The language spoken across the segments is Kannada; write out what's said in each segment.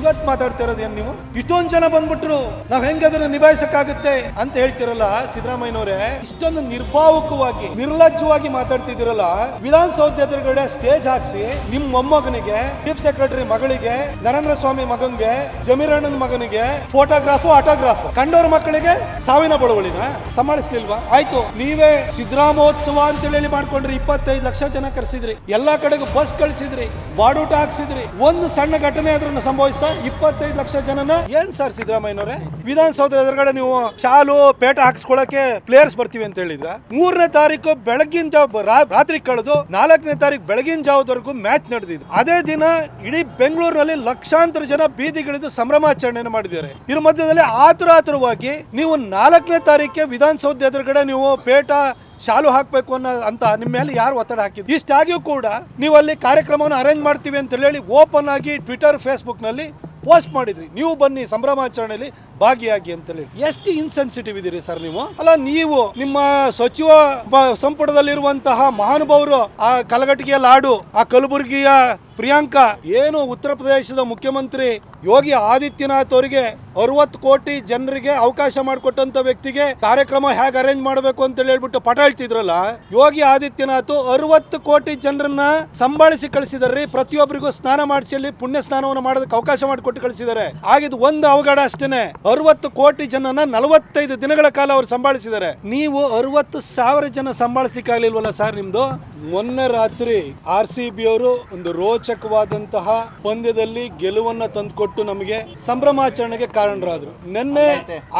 ಇವತ್ತು ಏನ್ ನೀವು? ಇಷ್ಟೊಂದು ಜನ ಬಂದ್ಬಿಟ್ರು, ನಾವ್ ಹೆಂಗ್ ಅದನ್ನ ನಿಭಾಯಿಸಕ್ಕಾಗುತ್ತೆ ಅಂತ ಹೇಳ್ತಿರಲ್ಲ ಸಿದ್ದರಾಮಯ್ಯನವರೇ? ಇಷ್ಟೊಂದು ನಿರ್ಭಾವಕವಾಗಿ, ನಿರ್ಲಜ್ಜವಾಗಿ ಮಾತಾಡ್ತಿದಿರಲ್ಲ ವಿಧಾನಸೌಧ ಎದುರುಗಡೆ ಸ್ಟೇಜ್ ಹಾಕ್ಸಿ ನಿಮ್ ಮೊಮ್ಮಗನಿಗೆ ಚೀಫ್ ಸೆಕ್ರೆಟರಿ ಮಗಳಿಗೆ, ನರೇಂದ್ರ ಸ್ವಾಮಿ ಮಗನ್ಗೆ ಜಮೀರಣ್ಣನ ಮಗನಿಗೆ ಫೋಟೋಗ್ರಾಫು, ಆಟೋಗ್ರಾಫ್. ಕಂಡೋರ್ ಮಕ್ಕಳಿಗೆ ಸಾವಿನ ಬಳುವಳಿನ ಸಮಾಳಿಸ್ಲಿಲ್ವಾ ಆಯ್ತು, ನೀವೇ ಸಿದ್ದರಾಮೋತ್ಸವ ಅಂತ ಹೇಳಿ ಮಾಡ್ಕೊಂಡ್ರಿ ಇಪ್ಪತ್ತೈದು ಲಕ್ಷ ಜನ ಕರೆಸಿದ್ರಿ. ಎಲ್ಲಾ ಕಡೆಗೂ ಬಸ್ ಕಳಿಸಿದ್ರಿ, ಬಾಡೂಟ ಹಾಕ್ಸಿದ್ರಿ. ಒಂದು ಸಣ್ಣ ಘಟನೆ ಅದ್ರನ್ನ ಸಂಭವಿಸ್ತಾ ಇಪ್ಪತ್ತೈದು ಲಕ್ಷ ಜನನ ಏನ್ ಸರ್ ಸಿದ್ದರಾಮಯ್ಯನವ್ರೆ? ವಿಧಾನಸೌಧ ಎದುರುಗಡೆ ನೀವು ಶಾಲು, ಪೇಟ ಹಾಕ್ಸ್ಕೊಳಕ್ಕೆ ಪ್ಲೇಯರ್ಸ್ ಬರ್ತೀವಿ ಅಂತ ಹೇಳಿದ್ರ? ಮೂರನೇ ತಾರೀಕು ಬೆಳಗಿನ ಜಾವ ರಾತ್ರಿ ಕಳೆದು ನಾಲ್ಕನೇ ತಾರೀಕು ಬೆಳಗಿನ ಜಾವದವರೆಗೂ ಮ್ಯಾಚ್ ನಡೆದಿದೆ. ಅದೇ ದಿನ ಇಡೀ ಬೆಂಗಳೂರಿನಲ್ಲಿ ಲಕ್ಷಾಂತರ ಜನ ಬೀದಿಗಿಳಿದು ಸಂಭ್ರಮಾಚರಣೆಯನ್ನು ಮಾಡಿದ್ದಾರೆ. ಇದ್ರ ಮಧ್ಯದಲ್ಲಿ ಆತುರ ಆತುರವಾಗಿ ನೀವು ನಾಲ್ಕನೇ ತಾರೀಕಿಗೆ ವಿಧಾನಸೌಧ ಎದುರುಗಡೆ ನೀವು ಪೇಟ ಶಾಲು ಹಾಕಬೇಕು ಅನ್ನೋ ಅಂತ ನಿಮ್ಮ ಮೇಲೆ ಯಾರು ಒತ್ತಡ ಹಾಕಿದ್ರು? ಇಷ್ಟಾಗಿಯೂ ಕೂಡ ನೀವು ಅಲ್ಲಿ ಕಾರ್ಯಕ್ರಮವನ್ನು ಅರೇಂಜ್ ಮಾಡ್ತೀವಿ ಅಂತ ಹೇಳಿ ಓಪನ್ ಆಗಿ ಟ್ವಿಟರ್ ಫೇಸ್ಬುಕ್ನಲ್ಲಿ ಪೋಸ್ಟ್ ಮಾಡಿದ್ರಿ. ನೀವು ಬನ್ನಿ ಸಂಭ್ರಮಾಚರಣೆಯಲ್ಲಿ ಭಾಗಿಯಾಗಿ ಅಂತ ಹೇಳಿ. ಎಷ್ಟು ಇನ್ಸೆನ್ಸಿಟಿವ್ ಇದೀರಿ ಸರ್ ನೀವು? ಅಲ್ಲ, ನೀವು ನಿಮ್ಮ ಸಚಿವ ಸಂಪುಟದಲ್ಲಿರುವಂತಹ ಮಹಾನುಭಾವರು ಆ ಕಲಘಟಗಿಯ ಲಾಡು, ಆ ಕಲಬುರಗಿಯ ಪ್ರಿಯಾಂಕಾ ಏನು ಉತ್ತರ ಪ್ರದೇಶದ ಮುಖ್ಯಮಂತ್ರಿ ಯೋಗಿ ಆದಿತ್ಯನಾಥ್ ಅವರಿಗೆ ಅರವತ್ತು ಕೋಟಿ ಜನರಿಗೆ ಅವಕಾಶ ಮಾಡಿಕೊಟ್ಟಂತ ವ್ಯಕ್ತಿಗೆ ಕಾರ್ಯಕ್ರಮ ಹೇಗೆ ಅರೇಂಜ್ ಮಾಡಬೇಕು ಅಂತ ಹೇಳ್ಬಿಟ್ಟು ಪಟ ಹೇಳ್ತಿದ್ರಲ್ಲ, ಯೋಗಿ ಆದಿತ್ಯನಾಥ್ ಅರವತ್ತು ಕೋಟಿ ಜನರನ್ನ ಸಂಭಾಳಿಸಿ ಕಳಿಸಿದ್ರಿ ಪ್ರತಿಯೊಬ್ಬರಿಗೂ ಸ್ನಾನ ಮಾಡಿಸಿ ಪುಣ್ಯ ಸ್ನಾನವನ್ನು ಮಾಡೋದಕ್ಕೆ ಅವಕಾಶ ಮಾಡಿಕೊಟ್ಟು ಕಳಿಸಿದ್ದಾರೆ ಆಗಿದ್ ಒಂದು ಅವಘಡ ಅಷ್ಟೇನೆ. ಅರವತ್ತು ಕೋಟಿ ಜನನ ನಲವತ್ತೈದು ದಿನಗಳ ಕಾಲ ಅವರು ಸಂಭಾಳಿಸಿದ್ದಾರೆ ನೀವು ಅರವತ್ತು ಸಾವಿರ ಜನ ಸಂಭಾಳಿಸ್ಲಿಕ್ಕಾಗ್ಲಿಲ್ವಲ್ಲ ಸರ್ ನಿಮ್ದು? ಮೊನ್ನೆ ರಾತ್ರಿ ಆರ್ ಸಿ ಬಿ ಅವರು ಒಂದು ರೋಚಕವಾದಂತಹ ಪಂದ್ಯದಲ್ಲಿ ಗೆಲುವನ್ನ ತಂದುಕೊಟ್ಟು ನಮಗೆ ಸಂಭ್ರಮಾಚರಣೆಗೆ ಕಾರಣರಾದ್ರು. ನಿನ್ನೆ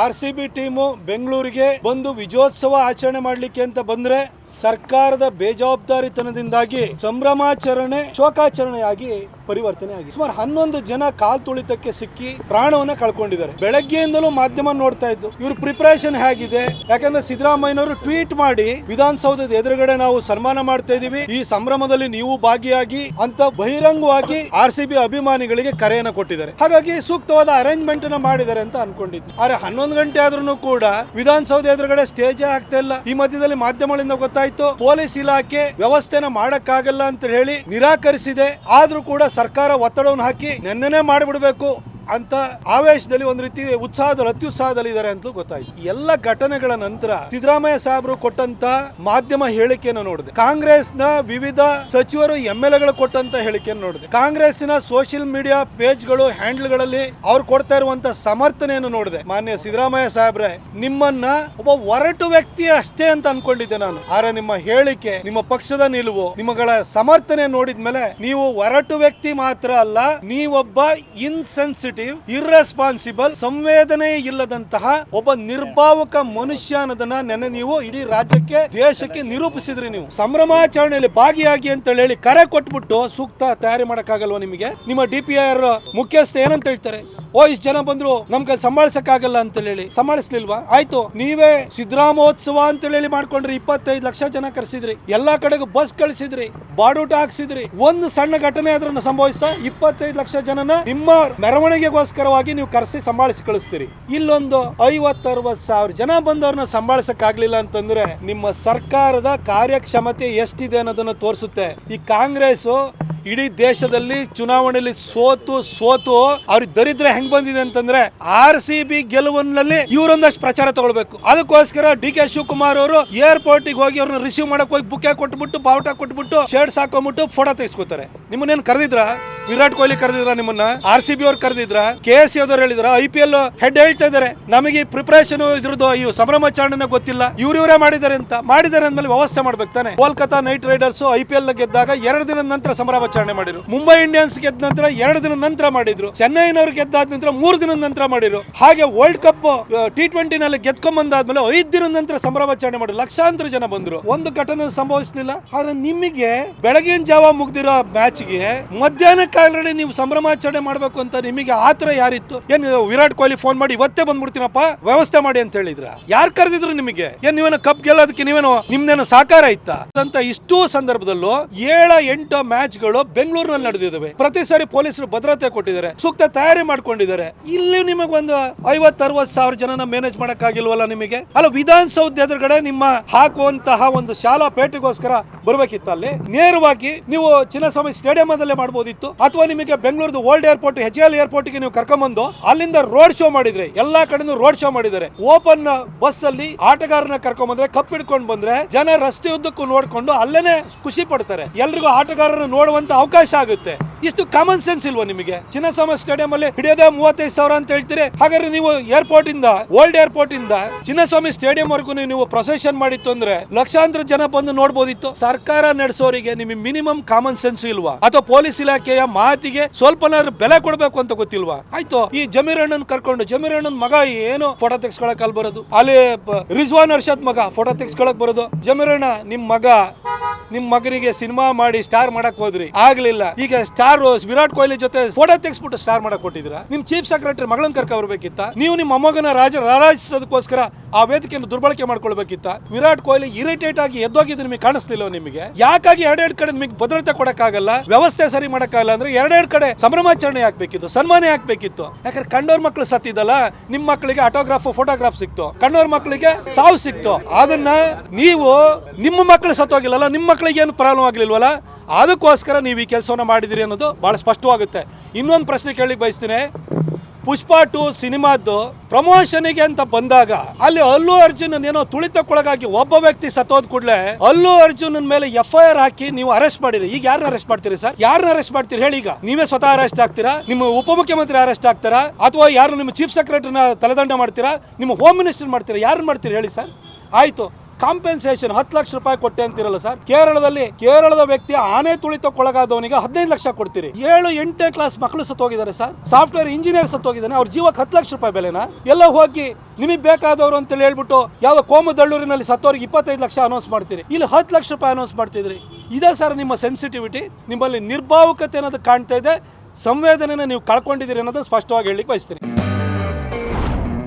ಆರ್ ಸಿ ಬಿ ಟೀಮು ಬೆಂಗಳೂರಿಗೆ ಬಂದು ವಿಜಯೋತ್ಸವ ಆಚರಣೆ ಮಾಡಲಿಕ್ಕೆ ಅಂತ ಬಂದ್ರೆ ಸರ್ಕಾರದ ಬೇಜವಾಬ್ದಾರಿತನದಿಂದಾಗಿ ಸಂಭ್ರಮಾಚರಣೆ ಶೋಕಾಚರಣೆಯಾಗಿ ಪರಿವರ್ತನೆ ಆಗಿದೆ. ಸುಮಾರು ಹನ್ನೊಂದು ಜನ ಕಾಲ್ ತುಳಿತಕ್ಕೆ ಸಿಕ್ಕಿ ಪ್ರಾಣವನ್ನ ಕಳ್ಕೊಂಡಿದ್ದಾರೆ. ಬೆಳಗ್ಗೆಯಿಂದಲೂ ಮಾಧ್ಯಮ ನೋಡ್ತಾ ಇದ್ದು, ಇವ್ರ ಪ್ರಿಪರೇಷನ್ ಹೇಗಿದೆ? ಯಾಕಂದ್ರೆ ಸಿದ್ದರಾಮಯ್ಯನವರು ಟ್ವೀಟ್ ಮಾಡಿ, ವಿಧಾನಸೌಧದ ಎದುರುಗಡೆ ನಾವು ಸನ್ಮಾನ ಮಾಡ್ತಾ ಇದೀವಿ ಈ ಸಂಭ್ರಮದಲ್ಲಿ ನೀವು ಭಾಗಿಯಾಗಿ, ಅಂತ ಬಹಿರಂಗವಾಗಿ ಆರ್ ಸಿ ಅಭಿಮಾನಿಗಳಿಗೆ ಕರೆಯನ್ನ ಕೊಟ್ಟಿದ್ದಾರೆ. ಹಾಗಾಗಿ ಸೂಕ್ತವಾದ ಅರೇಂಜ್ಮೆಂಟ್ ಅನ್ನ ಮಾಡಿದ್ದಾರೆ ಅಂತ ಅನ್ಕೊಂಡಿದ್ವಿ ಆದ್ರೆ ಹನ್ನೊಂದು ಗಂಟೆ ಆದ್ರೂ ಕೂಡ ವಿಧಾನಸೌಧ ಎದುರುಗಡೆ ಸ್ಟೇಜ್ ಆಗ್ತಾ ಇಲ್ಲ. ಈ ಮಧ್ಯದಲ್ಲಿ ಮಾಧ್ಯಮಗಳಿಂದ ಗೊತ್ತಾಯ್ತು, ಪೊಲೀಸ್ ಇಲಾಖೆ ವ್ಯವಸ್ಥೆನ ಮಾಡಕ್ಕಾಗಲ್ಲ ಅಂತ ಹೇಳಿ ನಿರಾಕರಿಸಿದೆ. ಆದ್ರೂ ಕೂಡ ಸರ್ಕಾರ ಒತ್ತಡವನ್ನು ಹಾಕಿ ನಿನ್ನೆ ಮಾಡಿಬಿಡ್ಬೇಕು. ಅಂತ ಆವೇಶದಲ್ಲಿ ಒಂದು ರೀತಿ ಉತ್ಸಾಹದಲ್ಲಿ, ಅತ್ಯುತ್ಸಾಹದಲ್ಲಿ ಇದ್ದಾರೆ ಅಂತಲೂ ಗೊತ್ತಾಯ್ತು. ಎಲ್ಲ ಘಟನೆಗಳ ನಂತರ ಸಿದ್ದರಾಮಯ್ಯ ಸಾಹೇಬರು ಕೊಟ್ಟಂತ ಮಾಧ್ಯಮ ಹೇಳಿಕೆಯನ್ನು ನೋಡಿದೆ. ಕಾಂಗ್ರೆಸ್ನ ವಿವಿಧ ಸಚಿವರು, ಎಂ ಎಲ್ ಎಗಳು ಕೊಟ್ಟಂತ ಹೇಳಿಕೆಯನ್ನು ನೋಡಿದೆ. ನ ಸೋಷಿಯಲ್ ಮೀಡಿಯಾ ಪೇಜ್ಗಳು, ಹ್ಯಾಂಡಲ್ಗಳಲ್ಲಿ ಅವ್ರು ಕೊಡ್ತಾ ಇರುವಂತ ಸಮರ್ಥನೆಯನ್ನು ನೋಡಿದೆ. ಮಾನ್ಯ ಸಿದ್ದರಾಮಯ್ಯ ಸಾಹೇಬ್ರೆ, ನಿಮ್ಮನ್ನ ಒಬ್ಬ ಒರಟು ವ್ಯಕ್ತಿ ಅಷ್ಟೇ ಅಂತ ಅನ್ಕೊಂಡಿದ್ದೆ ನಾನು. ಆದ್ರೆ ನಿಮ್ಮ ಹೇಳಿಕೆ, ನಿಮ್ಮ ಪಕ್ಷದ ನಿಲುವು, ನಿಮ್ಮಗಳ ಸಮರ್ಥನೆ ನೋಡಿದ್ಮೇಲೆ ನೀವು ಒರಟು ವ್ಯಕ್ತಿ ಮಾತ್ರ ಅಲ್ಲ, ನೀವೊಬ್ಬ ಇನ್ಸೆನ್ಸಿಟಿವ್ ಇರ್ರೆಸ್ಪಾನ್ಸಿಬಲ್ ಸಂವೇದನೆ ಇಲ್ಲದಂತಹ ಒಬ್ಬ ನಿರ್ಭಾವಕ ಮನುಷ್ಯ ಅನ್ನೋದನ್ನ ನೀವು ಇಡೀ ರಾಜ್ಯಕ್ಕೆ, ದೇಶಕ್ಕೆ ನಿರೂಪಿಸಿದ್ರಿ ನೀವು. ಸಂಭ್ರಮಾಚರಣೆಯಲ್ಲಿ ಭಾಗಿಯಾಗಿ ಅಂತ ಹೇಳಿ ಕರೆ ಕೊಟ್ಬಿಟ್ಟು ಸೂಕ್ತ ತಯಾರಿ ಮಾಡಕ್ಕಾಗಲ್ವ ನಿಮಗೆ? ನಿಮ್ಮ ಡಿ ಪಿ ಆರ್ ಮುಖ್ಯಸ್ಥ ಏನಂತ ಹೇಳ್ತಾರೆ? ಓ, ಇಷ್ಟು ಜನ ಬಂದ್ರು, ನಮ್ ಕೈ ಸಂಭಾಳಿಸಕ್ಕಾಗಲ್ಲ ಅಂತ ಹೇಳಿ ಸಂಭಾಳಿಸ್ಲಿಲ್ವಾ? ಆಯ್ತು, ನೀವೇ ಸಿದ್ದರಾಮೋತ್ಸವ ಅಂತ ಹೇಳಿ ಮಾಡ್ಕೊಂಡ್ರಿ, ಇಪ್ಪತ್ತೈದು ಲಕ್ಷ ಜನ ಕರೆಸಿದ್ರಿ. ಎಲ್ಲಾ ಕಡೆಗೂ ಬಸ್ ಕಳಿಸಿದ್ರಿ, ಬಾಡೂಟ ಹಾಕ್ಸಿದ್ರಿ. ಒಂದು ಸಣ್ಣ ಘಟನೆ ಅದ್ರನ್ನ ಸಂಭವಿಸ್ತಾ, ಇಪ್ಪತ್ತೈದು ಲಕ್ಷ ಜನನ ನಿಮ್ಮ ಮೆರವಣಿಗೆಗೋಸ್ಕರವಾಗಿ ನೀವು ಕರೆಸಿ ಸಂಭಾಳಿಸಿ ಕಳಿಸ್ತೀರಿ. ಇಲ್ಲೊಂದು ಐವತ್ತು ಅರವತ್ತು ಸಾವಿರ ಜನ ಬಂದವ್ರನ್ನ ಸಂಭಾಳಿಸಕ್ಕಾಗ್ಲಿಲ್ಲ ಅಂತಂದ್ರೆ ನಿಮ್ಮ ಸರ್ಕಾರದ ಕಾರ್ಯಕ್ಷಮತೆ ಎಷ್ಟಿದೆ ಅನ್ನೋದನ್ನ ತೋರಿಸುತ್ತೆ. ಈ ಕಾಂಗ್ರೆಸ್ ಇಡೀ ದೇಶದಲ್ಲಿ ಚುನಾವಣೆಯಲ್ಲಿ ಸೋತು ಸೋತು, ಅವ್ರಿಗೆ ದರಿದ್ರ ಹೆಂಗ್ ಬಂದಿದೆ ಅಂತಂದ್ರೆ ಆರ್ ಸಿ ಬಿ ಗೆಲುವಿನಲ್ಲಿ ಇವರೊಂದಷ್ಟು ಪ್ರಚಾರ ತಗೊಳ್ಬೇಕು. ಅದಕ್ಕೋಸ್ಕರ ಡಿ ಕೆ ಶಿವಕುಮಾರ್ ಅವರು ಏರ್ಪೋರ್ಟ್ಗೆ ಹೋಗಿ ಅವ್ರನ್ನ ರಿಸೀವ್ ಮಾಡಕ್ ಹೋಗಿ ಬುಕ್ಕೆ ಕೊಟ್ಬಿಟ್ಟು, ಬಾವುಟ ಕೊಟ್ಬಿಟ್ಟು ಶರ್ಟ್ಸ್ ಹಾಕೊಂಡ್ಬಿಟ್ಟು ಫೋಟೋ ತೆಗೆಸ್ಕೊತಾರೆ. ನಿಮ್ಮನ್ನೇನು ಕರೆದಿದ್ರ? ವಿರಾಟ್ ಕೊಹ್ಲಿ ಕರೆದಿದ್ರ ನಿಮ್ಮನ್ನ? ಆರ್ ಸಿ ಬಿ ಅವ್ರು ಕರೆದಿದ್ರ? ಕೆ ಎಸ್ ಸಿ ಅವ್ರು ಹೇಳಿದ್ರ? ಐ ಪಿ ಎಲ್ ಹೆಡ್ ಹೇಳ್ತಾ ಇದಾರೆ ನಮಗೆ ಪ್ರಿಪರೇಷನ್ ಇದ್ರದ್ದು ಈ ಸಂಭ್ರಮಾಚರಣೆ ಗೊತ್ತಿಲ್ಲ. ಇವ್ರು ಇವರೇ ಮಾಡಿದ್ದಾರೆ ಅಂತ. ಮಾಡಿದ್ದಾರೆ ಅಂದ್ಮೇಲೆ ವ್ಯವಸ್ಥೆ ಮಾಡ್ಬೇಕು ತಾನೆ. Kolkata Knight Riders I P L ಗೆದ್ದಾಗ ಎರಡು ದಿನದ ನಂತರ ಸಂಭ್ರಮಾಚರಣೆ ಮಾಡಿದ್ರು. ಮುಂಬೈ ಇಂಡಿಯನ್ಸ್ ಗೆದ್ದ ನಂತರ ಎರಡು ದಿನದ ನಂತರ ಮಾಡಿದ್ರು. ಚೆನ್ನೈನವ್ರು ಗೆದ್ದಾದ ನಂತರ ಮೂರು ದಿನದ ನಂತರ ಮಾಡಿದ್ರು. ಹಾಗೆ ವರ್ಲ್ಡ್ ಕಪ್ ಟಿ ಟ್ವೆಂಟಿ ನಲ್ಲಿ ಗೆದ್ಕೊಂಡ್ ಬಂದಾದ್ಮೇಲೆ ಐದ್ ದಿನದ ನಂತರ ಸಂಭ್ರಮಾಚರಣೆ ಮಾಡಿದ್ರು. ಲಕ್ಷಾಂತರ ಜನ ಬಂದ್ರು. ಒಂದು ಘಟನೆ ಸಂಭವಿಸಲಿಲ್ಲ. ಆದ್ರೆ ನಿಮಗೆ ಬೆಳಗಿನ ಜಾವ ಮುಗ್ದಿರೋ ಮ್ಯಾಚ್ಗೆ ಮಧ್ಯಾಹ್ನ ಕಾಲದಲ್ಲಿ ನೀವು ಸಂಭ್ರಮಾಚರಣೆ ಮಾಡ್ಬೇಕು ಅಂತ ನಿಮಗೆ ಆತರ ಯಾರಿತ್ತು? ಏನ್ ವಿರಾಟ್ ಕೊಹ್ಲಿ ಫೋನ್ ಮಾಡಿ ಇವತ್ತೇ ಬಂದ್ಬಿಡ್ತೀನಪ್ಪ, ವ್ಯವಸ್ಥೆ ಮಾಡಿ ಅಂತ ಹೇಳಿದ್ರ? ಯಾರು ಕರೆದಿದ್ರು ನಿಮಗೆ? ಏನ್ ನೀವೇನೋ ಕಪ್ ಗೆಲ್ಲೋದಕ್ಕೆ ನೀವೇನೋ ನಿಮ್ದೇನೋ ಸಾಕಾರ ಇತ್ತ? ಅಂತ ಇಷ್ಟು ಸಂದರ್ಭದಲ್ಲೂ ಏಳ ಎಂಟು ಮ್ಯಾಚ್ಗಳು ಬೆಂಗಳೂರಿನಲ್ಲಿ ನಡೆದಿದ್ದಾವೆ. ಪ್ರತಿ ಸಾರಿ ಪೊಲೀಸರು ಭದ್ರತೆ ಕೊಟ್ಟಿದ್ದಾರೆ, ಸೂಕ್ತ ತಯಾರಿ ಮಾಡ್ಕೊಂಡಿದ್ದಾರೆ. ಇಲ್ಲಿ ನಿಮಗೆ ಒಂದು ಐವತ್ ಅರವತ್ ಸಾವಿರ ಜನನ ಮ್ಯಾನೇಜ್ ಮಾಡಕ್ಕಾಗಿಲ್ವಲ್ಲ ನಿಮಗೆ? ಅಲ್ಲ ವಿಧಾನಸೌಧ ಎದುರುಗಡೆ ನಿಮ್ಮ ಹಾಕುವಂತಹ ಒಂದು ಶಾಲಾ ಪೇಟೆಗೋಸ್ಕರ ಬರ್ಬೇಕಿತ್ತು ಅಲ್ಲಿ ನೇರವಾಗಿ ನೀವು ಚಿನ್ನಸ್ವಾಮಿ ಸ್ಟೇಡಿಯಂ ಅಲ್ಲೇ ಮಾಡ್ಬೋದಿತ್ತು. ಆ ಅಥವಾ ನಿಮಗೆ Bengaluru old airport H L ಏರ್ಪೋರ್ಟ್ಗೆ ನೀವು ಕರ್ಕೊಂಡ್ಬಂದು ಅಲ್ಲಿಂದ ರೋಡ್ ಶೋ ಮಾಡಿದ್ರೆ, ಎಲ್ಲಾ ಕಡೆನೂ ರೋಡ್ ಶೋ ಮಾಡಿದ್ದಾರೆ ಓಪನ್ ಬಸ್ ಅಲ್ಲಿ ಆಟಗಾರನ ಕರ್ಕೊಂಬಂದ್ರೆ, ಕಪ್ ಹಿಡ್ಕೊಂಡು ಬಂದ್ರೆ ಜನ ರಸ್ತೆ ಉದ್ದಕ್ಕೂ ನೋಡ್ಕೊಂಡು ಅಲ್ಲೇನೆ ಖುಷಿ ಪಡ್ತಾರೆ. ಎಲ್ರಿಗೂ ಆಟಗಾರನ ನೋಡುವಂತ ಅವಕಾಶ ಆಗುತ್ತೆ. ಇಷ್ಟು ಕಾಮನ್ ಸೆನ್ಸ್ ಇಲ್ವಾ ನಿಮಗೆ? ಚಿನ್ನಸ್ವಾಮಿ ಸ್ಟೇಡಿಯಂ ಅಲ್ಲಿ ಹಿಡಿಯೋದೇ ಮೂವತ್ತೈದು ಸಾವಿರ ಅಂತ ಹೇಳ್ತೀರಿ. ಹಾಗಾದ್ರೆ ನೀವು ಏರ್ಪೋರ್ಟ್ ಇಂದ ಓಲ್ಡ್ ಏರ್ಪೋರ್ಟ್ ಇಂದ ಚಿನ್ನಸ್ವಾಮಿ ಸ್ಟೇಡಿಯಂ ವರೆಗೂ ನೀವು ಪ್ರೊಸೆಷನ್ ಮಾಡಿತ್ತು ಅಂದ್ರೆ ಲಕ್ಷಾಂತರ ಜನ ಬಂದು ನೋಡ್ಬೋದಿತ್ತು. ಸರ್ಕಾರ ನಡೆಸೋರಿಗೆ ನಿಮಗೆ ಮಿನಿಮಮ್ ಕಾಮನ್ ಸೆನ್ಸ್ ಇಲ್ವಾ? ಅಥವಾ ಪೊಲೀಸ್ ಇಲಾಖೆಯ ಮಾತಿಗೆ ಸ್ವಲ್ಪನಾದ್ರೂ ಬೆಲೆ ಕೊಡಬೇಕು ಅಂತ ಗೊತ್ತಿಲ್ವಾ? ಆಯ್ತು, ಈ ಜಮೀರ್ ಅಣ್ಣನ್ ಕರ್ಕೊಂಡು ಜಮೀರ್ ಅಣ್ಣನ್ ಮಗ ಏನು ಫೋಟೋ ತೆಗ್ಸ್ಕೊಳಕ್ ಅಲ್ಲಿ ಬರೋದು? ಅಲ್ಲಿ ರಿಜ್ವಾನ್ ಅರ್ಷದ್ ಮಗ ಫೋಟೋ ತೆಗ್ಸ್ಕೊಳಕ್ ಬರೋದು? ಜಮೀರ್ ಅಣ್ಣ ನಿಮ್ ಮಗ, ನಿಮ್ ಮಗನಿಗೆ ಸಿನಿಮಾ ಮಾಡಿ ಸ್ಟಾರ್ ಮಾಡಕ್ ಹೋದ್ರಿ. ಆಗ್ಲಿಲ್ಲ. ಈಗ ಸ್ಟಾರ್ ವಿರಾಟ್ ಕೊಹ್ಲಿ ಜೊತೆ ಫೋಟೋ ತೆಗ್ಸ್ಬಿಟ್ಟು ಸ್ಟಾರ್ ಮಾಡಕ್ ಕೊಟ್ಟಿದ್ರ ನಿಮ್ ಚೀಫ್ ಸೆಕ್ರೆಟರಿ ಮಗಳನ್ನ ಕರ್ಕ ಬರ್ಬೇಕಿತ್ತ ನೀವು ನಿಮ್ಮ ಮೊಮ್ಮಗನ ರಾಜ, ರಾರಾಜಿಸೋದಕ್ಕೋಸ್ಕರ ಆ ವೇದಿಕೆಯನ್ನು ದುರ್ಬಳಕೆ ಮಾಡ್ಕೊಳ್ಬೇಕಿತ್ತ? ವಿರಾಟ್ ಕೊಹ್ಲಿ ಇರಿಟೇಟ್ ಆಗಿ ಎದ್ದೋಗಿದ್ರೆ ನಿಮಗೆ ಕಾಣಿಸ್ತಿಲ್ಲ ನಿಮಗೆ? ಯಾಕಾಗಿ ಎರಡೆರಡು ಕಡೆ ನಿಮಗೆ ಭದ್ರತೆ ಕೊಡಕ್ಕಾಗಲ್ಲ? ವ್ಯವಸ್ಥೆ ಸರಿ ಮಾಡಕ್ಕಾಗಲ್ಲ ಅಂದ್ರೆ ಎರಡೆರಡು ಕಡೆ ಸಂಭ್ರಮಾಚರಣೆ ಹಾಕ್ಬೇಕಿತ್ತು ಸನ್ಮಾನ ಹಾಕ್ಬೇಕಿತ್ತು ಯಾಕಂದ್ರೆ ಕಂಡೋರ್ ಮಕ್ಕಳು ಸತ್ತಿದಲ್ಲ ನಿಮ್ ಮಕ್ಕಳಿಗೆ ಆಟೋಗ್ರಾಫ್ ಫೋಟೋಗ್ರಾಫ್ ಸಿಕ್ತು. ಕಂಡೋರ್ ಮಕ್ಕಳಿಗೆ ಸಾವು ಸಿಕ್ತು. ಅದನ್ನ ನೀವು ನಿಮ್ಮ ಮಕ್ಕಳು ಸತ್ತೋಗಿಲ್ಲಲ್ಲ, ನಿಮ್ಮ ಮಕ್ಕಳಿಗೆ ಏನು ಪ್ರಾಬ್ಲಮ್ ಆಗ್ಲಿಲ್ವಲ್ಲ, ಅದಕ್ಕೋಸ್ಕರ ನೀವು ಈ ಕೆಲಸವನ್ನ ಮಾಡಿದಿರಿ ಅನ್ನೋದು ಬಹಳ ಸ್ಪಷ್ಟವಾಗುತ್ತೆ. ಇನ್ನೊಂದು ಪ್ರಶ್ನೆ ಕೇಳಿ ಬಯಸ್ತೀನಿ. ಪುಷ್ಪ ಟು ಸಿನಿಮಾದ್ದು ಪ್ರಮೋಷನ್ಗೆ ಅಂತ ಬಂದಾಗ ಅಲ್ಲಿ ಅಲ್ಲು ಅರ್ಜುನ್ ಏನೋ ತುಳಿತಕ್ಕೊಳಗಾಗಿ ಒಬ್ಬ ವ್ಯಕ್ತಿ ಸತ್ತೋದ್ ಕೂಡಲೇ ಅಲ್ಲು ಅರ್ಜುನ್ ಮೇಲೆ ಎಫ್ ಐ ಆರ್ ಹಾಕಿ ನೀವು ಅರೆಸ್ಟ್ ಮಾಡಿರಿ. ಈಗ ಯಾರನ್ನ ಅರೆಸ್ಟ್ ಮಾಡ್ತೀರಿ ಸರ್? ಯಾರನ್ನ ಅರೆಸ್ಟ್ ಮಾಡ್ತೀರಿ ಹೇಳಿ ಈಗ. ನೀವೇ ಸ್ವತಃ ಅರೆಸ್ಟ್ ಆಗ್ತೀರಾ? ನಿಮ್ಮ ಉಪಮುಖ್ಯಮಂತ್ರಿ ಅರೆಸ್ಟ್ ಆಗ್ತಾರಾ? ಅಥವಾ ಯಾರು ನಿಮ್ಮ ಚೀಫ್ ಸೆಕ್ರೆಟರಿನ ತಲೆದಂಡ ಮಾಡ್ತೀರಾ? ನಿಮ್ಮ ಹೋಮ್ ಮಿನಿಸ್ಟರ್ ಮಾಡ್ತೀರಾ? ಯಾರನ್ನ ಮಾಡ್ತೀರಿ ಹೇಳಿ ಸರ್? ಆಯ್ತು. ಕಾಂಪೆನ್ಸೇಷನ್ ಹತ್ತು ಲಕ್ಷ ರೂಪಾಯಿ ಕೊಟ್ಟೆ ಅಂತಿರಲ್ಲ ಸರ್. ಕೇರಳದಲ್ಲಿ ಕೇರಳದ ವ್ಯಕ್ತಿ ಆನೆ ತುಳಿತಕ್ಕೊಳಗಾದವನಿಗೆ ಹದಿನೈದು ಲಕ್ಷ ಕೊಡ್ತೀರಿ. ಏಳು, ಎಂಟನೇ ಕ್ಲಾಸ್ ಮಕ್ಕಳು ಸತ್ತೋಗಿದ್ದಾರೆ ಸರ್. ಸಾಫ್ಟ್ವೇರ್ ಇಂಜಿನಿಯರ್ ಸತ್ತೋಗಿದ್ದಾನೆ ಅವ್ರ ಜೀವಕ್ಕೆ ಹತ್ತು ಲಕ್ಷ ರೂಪಾಯಿ ಬೆಲೆನಾ? ಎಲ್ಲ ಹೋಗಿ ನಿಮಗೆ ಬೇಕಾದವರು ಅಂತೇಳಿ ಹೇಳ್ಬಿಟ್ಟು ಯಾವ ಕೋಮದಳ್ಳೂರಿನಲ್ಲಿ ಸತ್ತೋರಿಗೆ ಇಪ್ಪತ್ತೈದು ಲಕ್ಷ ಅನೌನ್ಸ್ ಮಾಡ್ತೀರಿ. ಇಲ್ಲಿ ಹತ್ತು ಲಕ್ಷ ರೂಪಾಯಿ ಅನೌನ್ಸ್ ಮಾಡ್ತಿದ್ರಿ. ಇದೇ ಸರ್ ನಿಮ್ಮ ಸೆನ್ಸಿಟಿವಿಟಿ ನಿಮ್ಮಲ್ಲಿ ನಿರ್ಭಾವುಕತೆ ಅನ್ನೋದು ಕಾಣ್ತಾ ಇದೆ. ಸಂವೇದನೆನ ನೀವು ಕಳ್ಕೊಂಡಿದ್ದೀರಿ ಅನ್ನೋದು ಸ್ಪಷ್ಟವಾಗಿ ಹೇಳಲಿಕ್ಕೆ ಬಯಸ್ತೀನಿ.